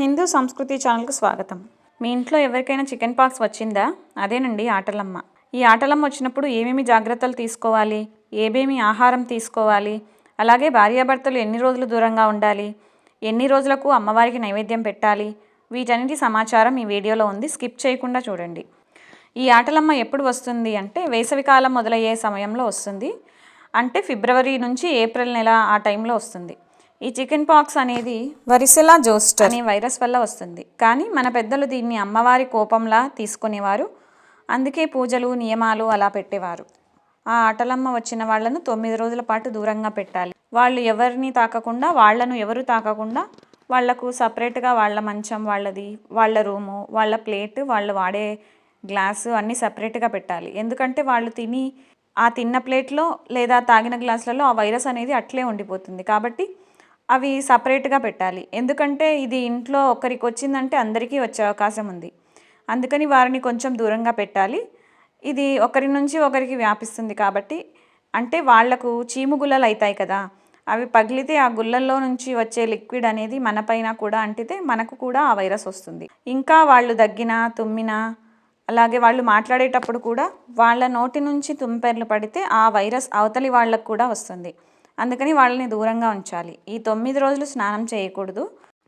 హిందూ సంస్కృతి ఛానల్కు స్వాగతం. మీ ఇంట్లో ఎవరికైనా చికెన్ పాక్స్ వచ్చిందా? అదేనండి ఆటలమ్మ. ఈ ఆటలమ్మ వచ్చినప్పుడు ఏమేమి జాగ్రత్తలు తీసుకోవాలి? ఏమేమి ఆహారం తీసుకోవాలి? అలాగే భార్యాభర్తలు ఎన్ని రోజులు దూరంగా ఉండాలి? ఎన్ని రోజులకు అమ్మవారికి నైవేద్యం పెట్టాలి? వీటన్నిటి సమాచారం ఈ వీడియోలో ఉంది. స్కిప్ చేయకుండా చూడండి. ఈ ఆటలమ్మ ఎప్పుడు వస్తుంది అంటే వేసవికాలం మొదలయ్యే సమయంలో వస్తుంది. అంటే ఫిబ్రవరి నుంచి ఏప్రిల్ నెల ఆ టైంలో వస్తుంది. ఈ చికెన్ పాక్స్ అనేది వరిసెలా జోస్టర్. అనే వైరస్ వల్ల వస్తుంది. కానీ మన పెద్దలు దీన్ని అమ్మవారి కోపంలా తీసుకునేవారు. అందుకే పూజలు నియమాలు అలా పెట్టేవారు. ఆ ఆటలమ్మ వచ్చిన వాళ్ళను తొమ్మిది రోజుల పాటు దూరంగా పెట్టాలి. వాళ్ళు ఎవరిని తాకకుండా వాళ్ళను ఎవరు తాకకుండా వాళ్ళకు సపరేట్గా వాళ్ళ మంచం వాళ్ళది వాళ్ళ రూము వాళ్ళ ప్లేట్ వాళ్ళు వాడే గ్లాసు అన్నీ సపరేట్గా పెట్టాలి. ఎందుకంటే వాళ్ళు తిని ఆ తిన్న ప్లేట్లో లేదా తాగిన గ్లాసులలో ఆ వైరస్ అనేది అట్లే ఉండిపోతుంది. కాబట్టి అవి సపరేట్గా పెట్టాలి. ఎందుకంటే ఇది ఇంట్లో ఒకరికి వచ్చిందంటే అందరికీ వచ్చే అవకాశం ఉంది. అందుకని వారిని కొంచెం దూరంగా పెట్టాలి. ఇది ఒకరి నుంచి ఒకరికి వ్యాపిస్తుంది కాబట్టి అంటే వాళ్ళకు చీము గుల్లలు అవుతాయి కదా అవి పగిలితే ఆ గుల్లల్లో నుంచి వచ్చే లిక్విడ్ అనేది మనపైన కూడా అంటితే మనకు కూడా ఆ వైరస్ వస్తుంది. ఇంకా వాళ్ళు దగ్గినా తుమ్మినా అలాగే వాళ్ళు మాట్లాడేటప్పుడు కూడా వాళ్ళ నోటి నుంచి తుంపెర్లు పడితే ఆ వైరస్ అవతలి వాళ్ళకు కూడా వస్తుంది. అందుకని వాళ్ళని దూరంగా ఉంచాలి. ఈ తొమ్మిది రోజులు స్నానం చేయకూడదు.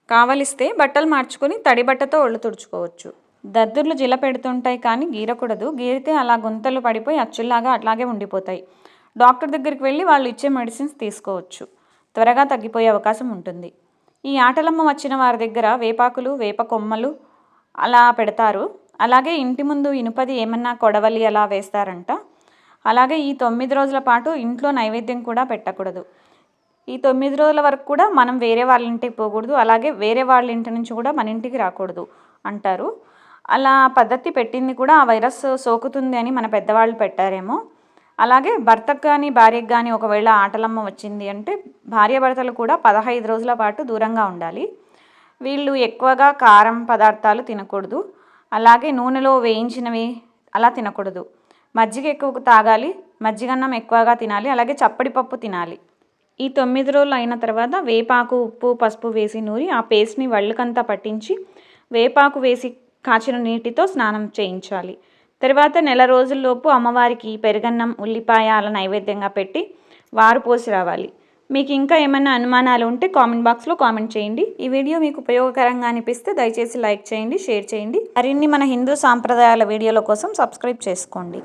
కావలిస్తే బట్టలు మార్చుకొని తడి బట్టతో ఒళ్ళు తుడుచుకోవచ్చు. దద్దుర్లు జిల పెడుతుంటాయి కానీ గీరకూడదు. గీరితే అలా గుంతలు పడిపోయి అచ్చుల్లాగా అట్లాగే ఉండిపోతాయి. డాక్టర్ దగ్గరికి వెళ్ళి వాళ్ళు ఇచ్చే మెడిసిన్స్ తీసుకోవచ్చు. త్వరగా తగ్గిపోయే అవకాశం ఉంటుంది. ఈ ఆటలమ్మ వచ్చిన వారి దగ్గర వేపాకులు వేప కొమ్మలు అలా పెడతారు. అలాగే ఇంటి ముందు ఇనుపది ఏమన్నా కొడవలి అలా వేస్తారంట. అలాగే ఈ తొమ్మిది రోజుల పాటు ఇంట్లో నైవేద్యం కూడా పెట్టకూడదు. ఈ తొమ్మిది రోజుల వరకు కూడా మనం వేరే వాళ్ళ ఇంటికి పోకూడదు. అలాగే వేరే వాళ్ళ ఇంటి నుంచి కూడా మన ఇంటికి రాకూడదు అంటారు. అలా పద్ధతి పెట్టింది కూడా ఆ వైరస్ సోకుతుంది అని మన పెద్దవాళ్ళు పెట్టారేమో. అలాగే భర్తకు కానీ భార్యకు కానీ ఒకవేళ ఆటలమ్మ వచ్చింది అంటే భార్యాభర్తలు కూడా పదహైదు రోజుల పాటు దూరంగా ఉండాలి. వీళ్ళు ఎక్కువగా కారం పదార్థాలు తినకూడదు. అలాగే నూనెలో వేయించినవి అలా తినకూడదు. మజ్జిగ ఎక్కువ తాగాలి మజ్జిగన్నం ఎక్కువగా తినాలి అలాగే చప్పడి పప్పు తినాలి. ఈ తొమ్మిది రోజులు అయిన తర్వాత వేపాకు ఉప్పు పసుపు వేసి నూరి ఆ పేస్ట్ని వళ్ళకంతా పట్టించి వేపాకు వేసి కాచిన నీటితో స్నానం చేయించాలి. తర్వాత నెల రోజుల్లోపు అమ్మవారికి పెరుగన్నం ఉల్లిపాయ అలా నైవేద్యంగా పెట్టి వారు పోసి రావాలి. మీకు ఇంకా ఏమైనా అనుమానాలు ఉంటే కామెంట్ బాక్స్లో కామెంట్ చేయండి. ఈ వీడియో మీకు ఉపయోగకరంగా అనిపిస్తే దయచేసి లైక్ చేయండి షేర్ చేయండి. మరిన్ని మన హిందూ సాంప్రదాయాల వీడియోల కోసం సబ్స్క్రైబ్ చేసుకోండి.